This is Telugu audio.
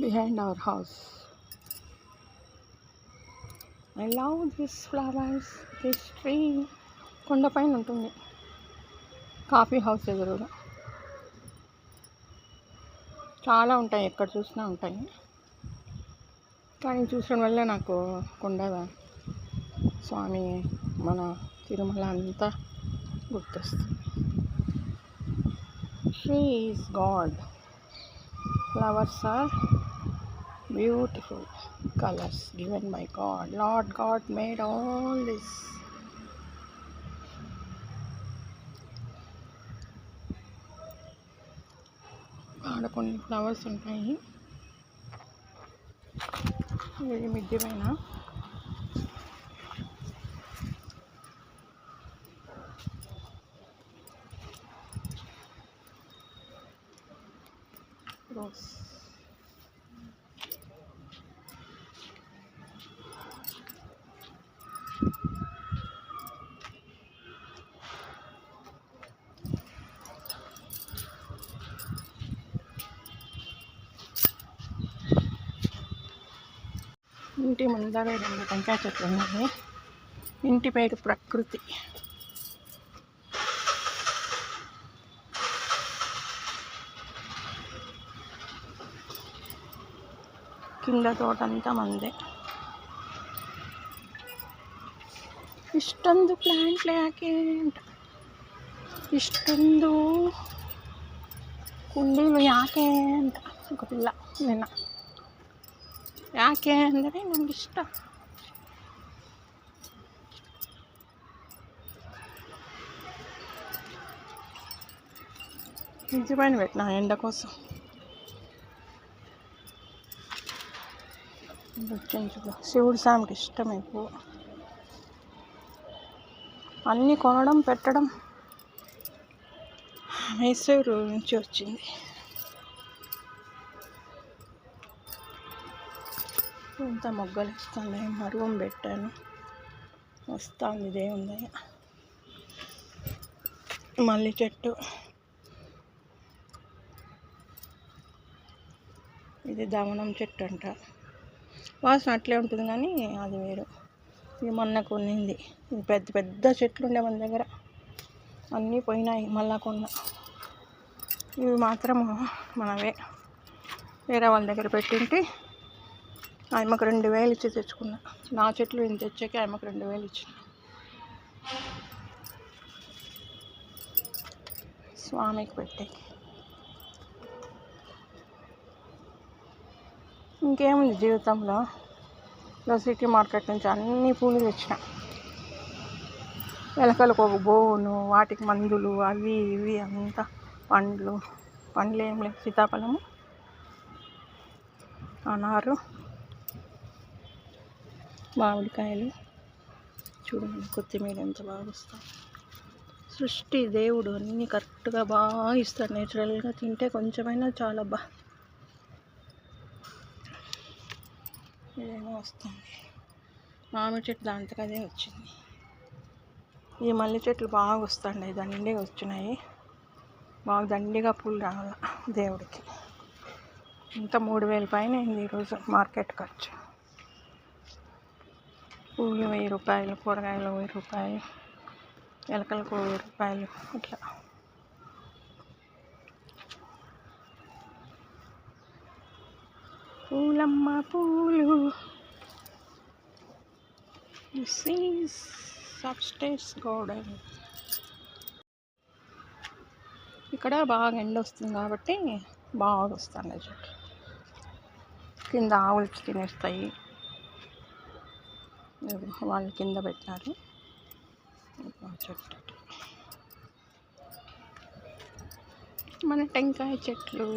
behind our house. I love this flowers, this tree. కొండపైన ఉంటుంది కాఫీ హౌస్ ఎదురుగా చాలా ఉంటాయి ఎక్కడ చూసినా ఉంటాయి కానీ చూసడం వల్ల నాకు కొండ స్వామి మన తిరుమల అంతా గుర్తొస్తుంది she is god flowers are beautiful colours given by god lord god made all this ఆడ కొన్ని ఫ్లవర్స్ ఉంటాయి ఇది మిద్ది రోస్ ఇంటి ముందర రెండు టెంకాయ చెట్లు ఉన్నాయి. ఇంటి పేరు ప్రకృతి. ಗಿಡ ತೋಟ ಅಂತ ಬಂದೆ ಇಷ್ಟೊಂದು ಪ್ಲ್ಯಾಂಟ್ಲೆ ಯಾಕೆ ಅಂತ. ಇಷ್ಟೊಂದು ಕುಂಡಿಲು ಯಾಕೆ ಅಂತ ಗೊತ್ತಿಲ್ಲ ನಿನ್ನ. ಯಾಕೆ ಅಂದರೆ ನನಗಿಷ್ಟ ನಿಜ ಬೆಟ್ಟ ನಾ ಎಂಡಕೋಸು. వచ్చింది శివుడు స్వామికి ఇష్టం ఎక్కువ అన్నీ కొనడం పెట్టడం మైసూరు నుంచి వచ్చింది. ఇంత మొగ్గలు ఇస్తున్నాయి మరుగం పెట్టాను. వస్తుంది దేవుందయ మల్లి చెట్టు. ఇది దమనం చెట్టు అంట. వాసన అట్లే ఉంటుంది కానీ అది వేరు. ఇది మొన్న కొన్నింది. ఇది పెద్ద పెద్ద చెట్లు ఉండే మన దగ్గర. అన్నీ పోయినాయి మళ్ళా కొన్న. ఇవి మాత్రం మనవే. వేరే వాళ్ళ దగ్గర పెట్టింటి. ఆయమకు రెండు వేలు ఇచ్చి తెచ్చుకున్నా. నా చెట్లు ఇంత తెచ్చాక ఆయమకు రెండు వేలు ఇచ్చిన. స్వామికి పెట్టాయి ఇంకేముంది జీవితంలో? ఇలా సిటీ మార్కెట్ నుంచి అన్ని పూలు తెచ్చిన. ఎలకలకు ఒక బోను వాటికి మందులు అవి ఇవి అంతా పండ్లు. పండ్లు ఏం లేవు. సీతాఫలము అనారు మామిడికాయలు. చూడండి కొత్తిమీర ఎంత బాగా వస్తాయి సృష్టి దేవుడు అన్నీ కరెక్ట్గా బాగా ఇస్తాడు. నేచురల్గా తింటే కొంచెమైనా చాలా బాగా ఇదేమో వస్తుంది. మామిడి చెట్టు దాంతకు వచ్చింది. ఈ మల్లె చెట్లు బాగా వస్తున్నాయి దండిగా వచ్చినాయి. బాగా దండిగా పూలు రావాల దేవుడికి. ఇంత మూడు వేల పైన ఈరోజు మార్కెట్ ఖర్చు. పూలు వెయ్యి రూపాయలు కూరగాయలు వెయ్యి రూపాయలు ఎలకలకు వెయ్యి రూపాయలు ఇట్లా పూలమ్మ పూలు. దిస్ ఈస్ సబ్స్టేస్ గార్డెన్ ఇక్కడ బాగా ఎండ వస్తుంది కాబట్టి బాగా వస్తుంది చెట్టు. కింద ఆవులు తినేస్తాయి. వాళ్ళు కింద పెట్టారు. చెట్టు. మన టెంకాయ చెట్లు.